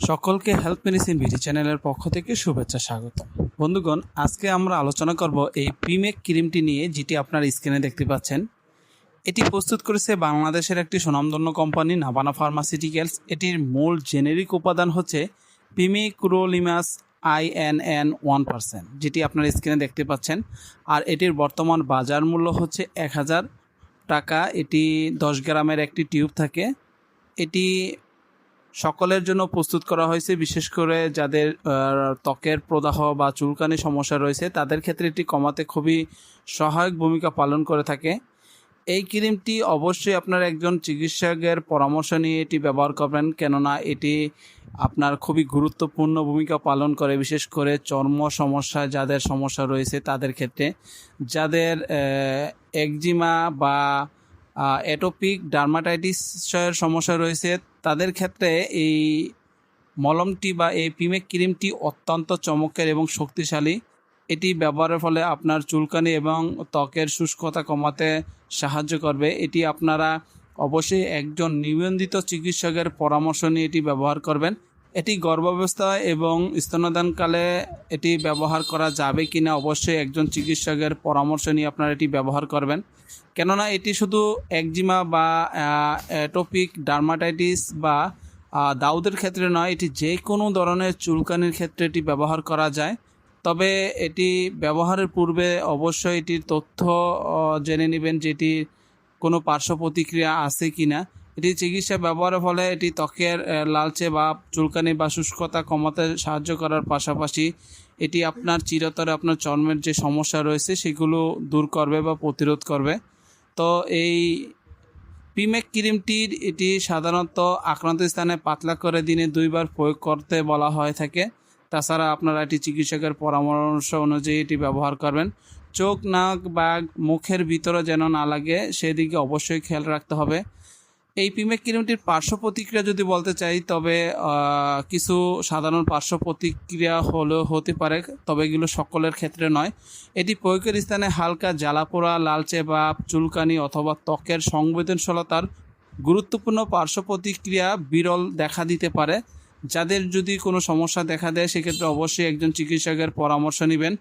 সকলকে health medicine BD চ্যানেলের পক্ষ থেকে শুভেচ্ছা স্বাগত বন্ধুগণ, আজকে আমরা আলোচনা করব এই প্রিমেক ক্রিমটি নিয়ে, যেটি আপনার স্ক্রিনে দেখতে পাচ্ছেন। এটি প্রস্তুত করেছে বাংলাদেশের একটি সুনামধন্য কোম্পানি নাবানা ফার্মাসিউটিক্যালস এটির মূল জেনেরিক উপাদান হচ্ছে পিমিক্রোলিমাস আইএনএন ওয়ান পার্সেন্ট যেটি আপনার স্ক্রিনে দেখতে পাচ্ছেন। আর এটির বর্তমান বাজার মূল্য হচ্ছে এক হাজার টাকা। এটি দশ গ্রামের একটি টিউব থাকে। এটি সকলের জন্য প্রস্তুত করা হয়েছে, বিশেষ করে যাদের ত্বকের প্রদাহ বা চুলকানি সমস্যা রয়েছে, তাদের ক্ষেত্রে এটি কমাতে খুবই সহায়ক ভূমিকা পালন করে থাকে। এই ক্রিমটি অবশ্যই আপনার একজন চিকিৎসকের পরামর্শ নিয়ে এটি ব্যবহার করবেন, কেননা এটি আপনার খুবই গুরুত্বপূর্ণ ভূমিকা পালন করে, বিশেষ করে চর্ম সমস্যা, যাদের সমস্যা রয়েছে তাদের ক্ষেত্রে। যাদের একজিমা বা অ্যাটোপিক ডার্মাটাইটিসের সমস্যা রয়েছে তাদের ক্ষেত্রে এই মলমটি বা এই পিমেক ক্রিমটি অত্যন্ত চমকের এবং শক্তিশালী। এটি ব্যবহারের ফলে আপনার চুলকানি এবং ত্বকের শুষ্কতা কমাতে সাহায্য করবে। এটি আপনারা অবশ্যই একজন নিবন্ধিত চিকিৎসকের পরামর্শ নিয়ে এটি ব্যবহার করবেন। এটি গর্ভাবস্থা এবং স্তনদানকালে এটি ব্যবহার করা যাবে কিনা অবশ্যই একজন চিকিৎসকের পরামর্শ নিয়ে আপনারা এটি ব্যবহার করবেন। কেননা এটি শুধু একজিমা বা অ্যাটোপিক ডার্মাটাইটিস বা দাউদের ক্ষেত্রে নয়, এটি যে কোনো ধরনের চুলকানির ক্ষেত্রে এটি ব্যবহার করা যায়। তবে এটি ব্যবহারের পূর্বে অবশ্যই এটির তথ্য জেনে নেবেন যে এটির কোনো পার্শ্ব প্রতিক্রিয়া আছে কি না এটি চিকিৎসা ব্যবহারের ফলে এটি ত্বকের লালচে বা চুলকানি বা শুষ্কতা কমাতে সাহায্য করার পাশাপাশি এটি আপনার চিরতরে আপনার চর্মের যে সমস্যা রয়েছে সেগুলো দূর করবে বা প্রতিরোধ করবে। তো এই পিমেক ক্রিমটির এটি সাধারণত আক্রান্ত স্থানে পাতলা করে দিনে দুইবার প্রয়োগ করতে বলা হয়ে থাকে। তাছাড়া আপনারা এটি চিকিৎসকের পরামর্শ অনুযায়ী এটি ব্যবহার করবেন। চোখ, নাক বা মুখের ভিতরে যেন না লাগে, সেদিকে অবশ্যই খেয়াল রাখতে হবে। এই পিমেক ক্রিমটির পার্শ্ব প্রতিক্রিয়া যদি বলতে চাই, তবে কিছু সাধারণ পার্শ্ব প্রতিক্রিয়া হলেও হতে পারে, তবে এগুলো সকলের ক্ষেত্রে নয়। এটি প্রয়োগের স্থানে হালকা জ্বালাপোড়া, লালচে বা চুলকানি অথবা ত্বকের সংবেদনশীলতার গুরুত্বপূর্ণ পার্শ্ব প্রতিক্রিয়া বিরল দেখা দিতে পারে। যাদের যদি কোনো সমস্যা দেখা দেয়, সেক্ষেত্রে অবশ্যই একজন চিকিৎসকের পরামর্শ নেবেন।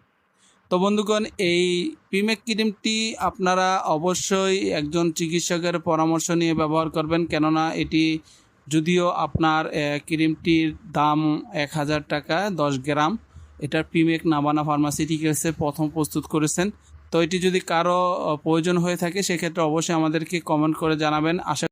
তো বন্ধুগণ, এই পিমেক ক্রিমটি আপনারা অবশ্যই একজন চিকিৎসকের পরামর্শ নিয়ে ব্যবহার করবেন। কেননা এটি যদিও আপনার ক্রিমটির দাম এক হাজার টাকা, দশ গ্রাম, এটার পিমেক নাবানা ফার্মাসিউটিক্যালসে প্রথম প্রস্তুত করেছেন। তো এটি যদি কারও প্রয়োজন হয়ে থাকে, সেক্ষেত্রে অবশ্যই আমাদেরকে কমেন্ট করে জানাবেন। আশা